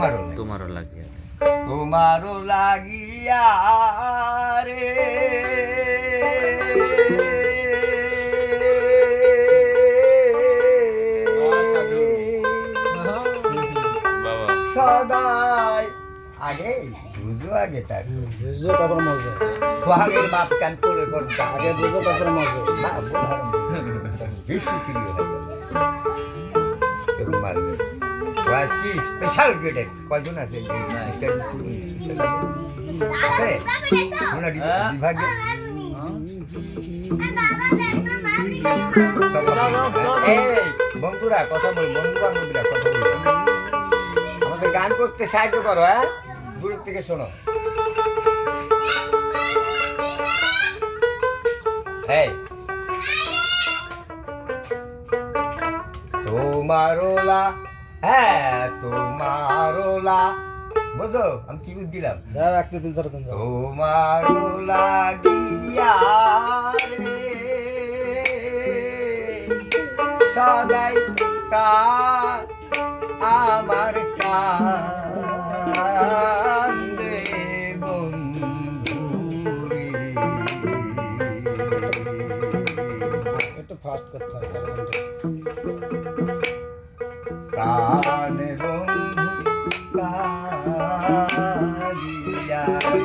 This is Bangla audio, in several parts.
তোমারও। তোমারও লাগিয়া তোমারও লাগিয়া রে। সদাই। আগে বুঝো আগে তার। বুঝছ তারপর মজা। সোহাগের বাপ কান কোলে আগে বুঝো তারপর মজা। বেশি প্রিয় আজ কি স্পেশাল গ্রেডেড কয়জন আছে বিভাগে এই বন্ধুরা কথা বল বন্ধু বান্ধবীরা কথা বল। আমাদের গান করতে সাহায্য করো হ্যাঁ? দূরের থেকে শোনো। এই। তোমারোলা হ্যাঁ তোমারোলা বুঝো আমি কি দিলাম? দাও একটা তিন চার তিন চার তোমার লাগিয়া কালিয়া রে।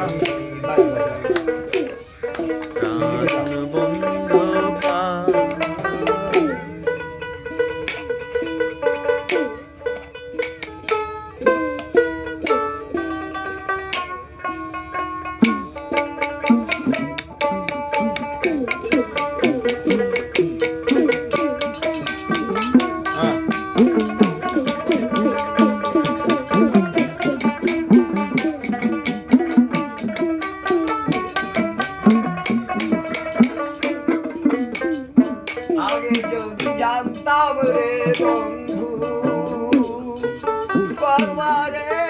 Obrigado. যদি জানতাম রে বন্ধু করবারে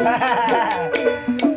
Ha ha ha ha!